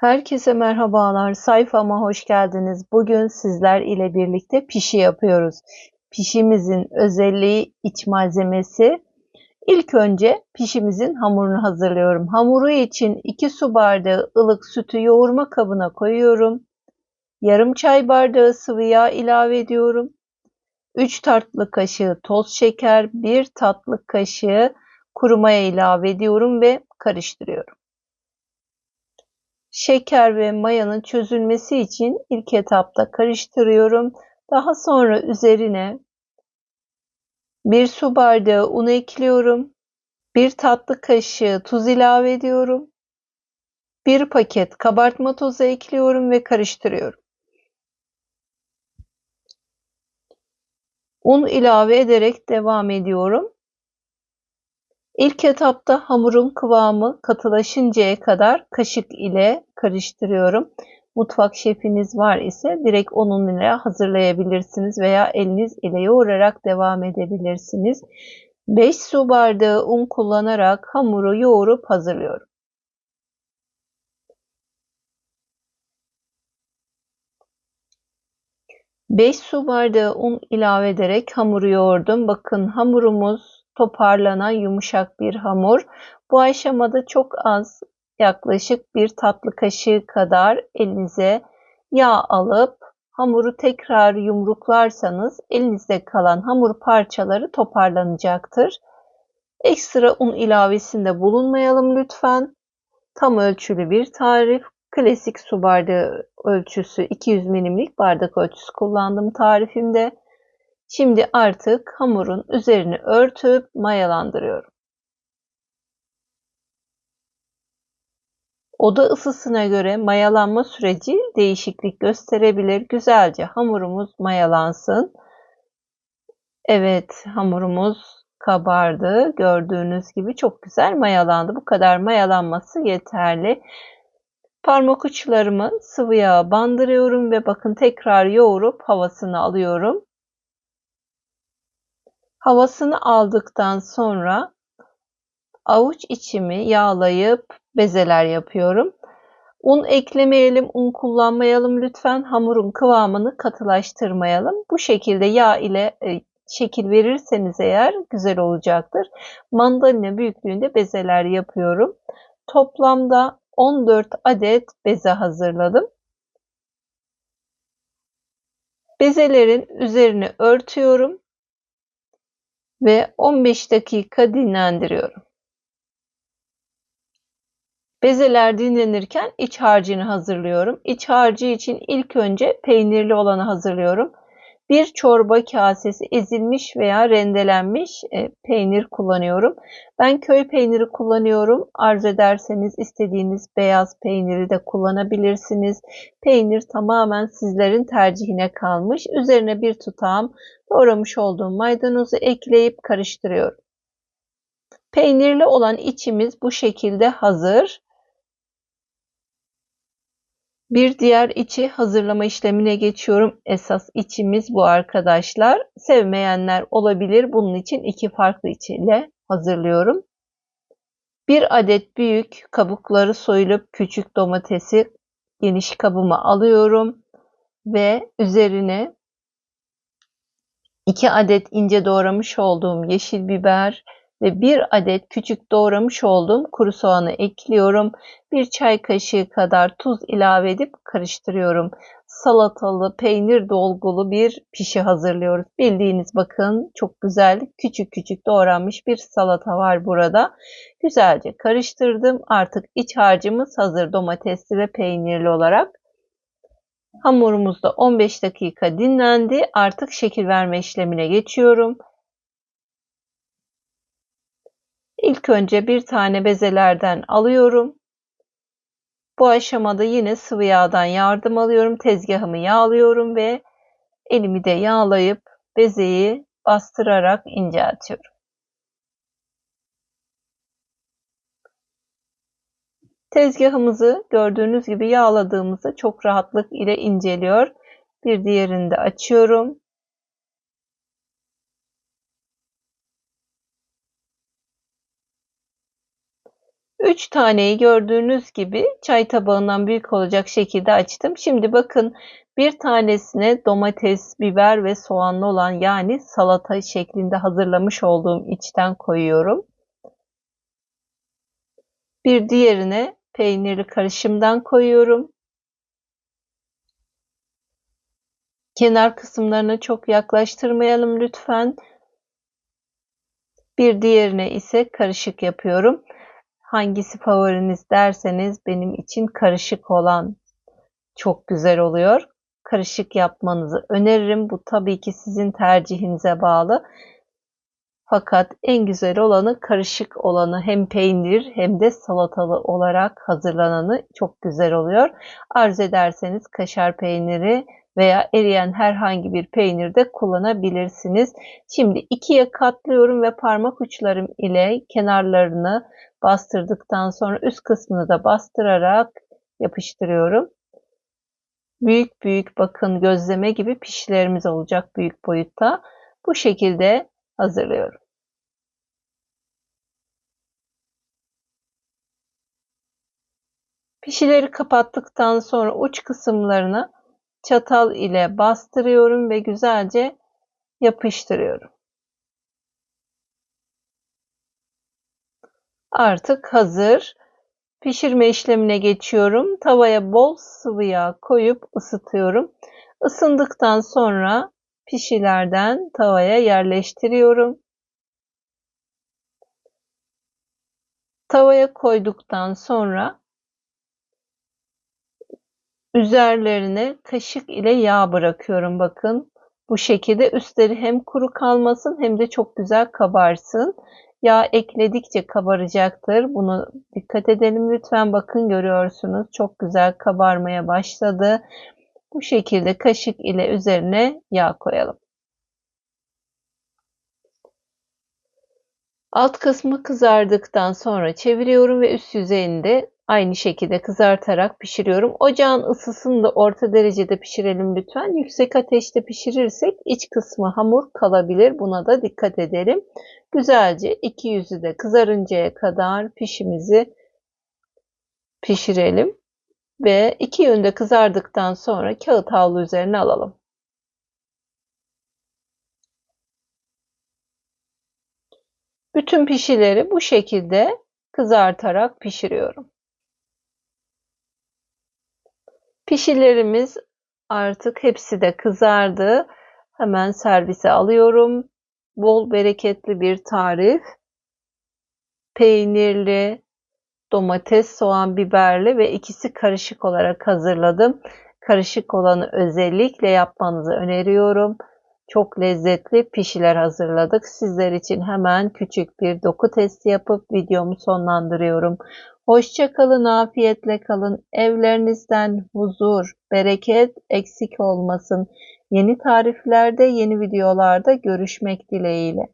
Herkese merhabalar. Sayfama hoş geldiniz. Bugün sizler ile birlikte pişi yapıyoruz. Pişimizin özelliği iç malzemesi. İlk önce pişimizin hamurunu hazırlıyorum. Hamuru için 2 su bardağı ılık sütü yoğurma kabına koyuyorum. Yarım çay bardağı sıvı yağ ilave ediyorum. 3 tatlı kaşığı toz şeker, 1 tatlı kaşığı kuru maya ilave ediyorum ve karıştırıyorum. Şeker ve mayanın çözülmesi için ilk etapta karıştırıyorum. Daha sonra üzerine bir su bardağı un ekliyorum. Bir tatlı kaşığı tuz ilave ediyorum. Bir paket kabartma tozu ekliyorum ve karıştırıyorum. Un ilave ederek devam ediyorum. İlk etapta hamurun kıvamı katılaşıncaya kadar kaşık ile karıştırıyorum. Mutfak şefiniz var ise direkt onun ile hazırlayabilirsiniz veya eliniz ile yoğurarak devam edebilirsiniz. 5 su bardağı un kullanarak hamuru yoğurup hazırlıyorum. Beş su bardağı un ilave ederek hamuru yoğurdum. Bakın hamurumuz toparlanan yumuşak bir hamur. Bu aşamada çok az yaklaşık bir tatlı kaşığı kadar elinize yağ alıp hamuru tekrar yumruklarsanız elinizde kalan hamur parçaları toparlanacaktır. Ekstra un ilavesinde bulunmayalım lütfen. Tam ölçülü bir tarif. Klasik su bardağı ölçüsü 200 milimlik bardak ölçüsü kullandım tarifimde. Şimdi artık hamurun üzerini örtüp mayalandırıyorum. Oda ısısına göre mayalanma süreci değişiklik gösterebilir. Güzelce hamurumuz mayalansın. Evet hamurumuz kabardı. Gördüğünüz gibi çok güzel mayalandı. Bu kadar mayalanması yeterli. Parmak uçlarımı sıvı yağa bandırıyorum ve bakın tekrar yoğurup havasını alıyorum. Havasını aldıktan sonra avuç içimi yağlayıp bezeler yapıyorum. Un eklemeyelim, un kullanmayalım lütfen. Hamurun kıvamını katılaştırmayalım. Bu şekilde yağ ile e, şekil verirseniz eğer güzel olacaktır. Mandalina büyüklüğünde bezeler yapıyorum. Toplamda 14 adet beze hazırladım. Bezelerin üzerine örtüyorum ve 15 dakika dinlendiriyorum. Bezeler dinlenirken iç harcını hazırlıyorum. İç harcı için ilk önce peynirli olanı hazırlıyorum. Bir çorba kasesi ezilmiş veya rendelenmiş e, peynir kullanıyorum. Ben köy peyniri kullanıyorum. Arzu ederseniz istediğiniz beyaz peyniri de kullanabilirsiniz. Peynir tamamen sizlerin tercihine kalmış. Üzerine bir tutam doğramış olduğum maydanozu ekleyip karıştırıyorum. Peynirli olan içimiz bu şekilde hazır. Bir diğer içi hazırlama işlemine geçiyorum. Esas içimiz bu arkadaşlar. Sevmeyenler olabilir. Bunun için iki farklı içiyle hazırlıyorum. Bir adet büyük kabukları soyulup küçük domatesi geniş kabıma alıyorum ve üzerine 2 adet ince doğramış olduğum yeşil biber, ve bir adet küçük doğramış olduğum kuru soğanı ekliyorum. Bir çay kaşığı kadar tuz ilave edip karıştırıyorum. Salatalı, peynir dolgulu bir pişi hazırlıyoruz. Bildiğiniz bakın çok güzel küçük küçük doğranmış bir salata var burada. Güzelce karıştırdım. Artık iç harcımız hazır domatesli ve peynirli olarak. Hamurumuz da 15 dakika dinlendi. Artık şekil verme işlemine geçiyorum. İlk önce bir tane bezelerden alıyorum. Bu aşamada yine sıvı yağdan yardım alıyorum. Tezgahımı yağlıyorum ve elimi de yağlayıp bezeyi bastırarak inceltiyorum. Tezgahımızı gördüğünüz gibi yağladığımızda çok rahatlık ile inceliyor. Bir diğerini de açıyorum. 3 taneyi gördüğünüz gibi çay tabağından büyük olacak şekilde açtım. Şimdi bakın bir tanesine domates, biber ve soğanlı olan yani salata şeklinde hazırlamış olduğum içten koyuyorum. Bir diğerine peynirli karışımdan koyuyorum. Kenar kısımlarını çok yaklaştırmayalım lütfen. Bir diğerine ise karışık yapıyorum. Hangisi favoriniz derseniz benim için karışık olan çok güzel oluyor. Karışık yapmanızı öneririm. Bu tabii ki sizin tercihinize bağlı. Fakat en güzel olanı karışık olanı hem peynir hem de salatalı olarak hazırlananı çok güzel oluyor. Arzu ederseniz kaşar peyniri veya eriyen herhangi bir peynir de kullanabilirsiniz. Şimdi ikiye katlıyorum ve parmak uçlarım ile kenarlarını bastırdıktan sonra üst kısmını da bastırarak yapıştırıyorum. Büyük büyük bakın gözleme gibi pişlerimiz olacak büyük boyutta. Bu şekilde hazırlıyorum. Pişileri kapattıktan sonra uç kısımlarını çatal ile bastırıyorum ve güzelce yapıştırıyorum. Artık hazır. Pişirme işlemine geçiyorum. Tavaya bol sıvı yağ koyup ısıtıyorum. Isındıktan sonra pişilerden tavaya yerleştiriyorum. Tavaya koyduktan sonra üzerlerine kaşık ile yağ bırakıyorum bakın. Bu şekilde üstleri hem kuru kalmasın hem de çok güzel kabarsın. Yağ ekledikçe kabaracaktır. Bunu dikkat edelim lütfen. Bakın görüyorsunuz çok güzel kabarmaya başladı. Bu şekilde kaşık ile üzerine yağ koyalım. Alt kısmı kızardıktan sonra çeviriyorum ve üst yüzeyini de aynı şekilde kızartarak pişiriyorum. Ocağın ısısını da orta derecede pişirelim lütfen. Yüksek ateşte pişirirsek iç kısmı hamur kalabilir. Buna da dikkat edelim. Güzelce iki yüzü de kızarıncaya kadar pişimizi pişirelim. Ve iki yönde kızardıktan sonra kağıt havlu üzerine alalım. Bütün pişileri bu şekilde kızartarak pişiriyorum. Pişilerimiz artık hepsi de kızardı. Hemen servise alıyorum. Bol bereketli bir tarif. Peynirli, domates, soğan, biberli ve ikisi karışık olarak hazırladım. Karışık olanı özellikle yapmanızı öneriyorum. Çok lezzetli pişiler hazırladık. Sizler için hemen küçük bir doku testi yapıp videomu sonlandırıyorum. Hoşça kalın, afiyetle kalın. Evlerinizden huzur, bereket eksik olmasın. Yeni tariflerde, yeni videolarda görüşmek dileğiyle.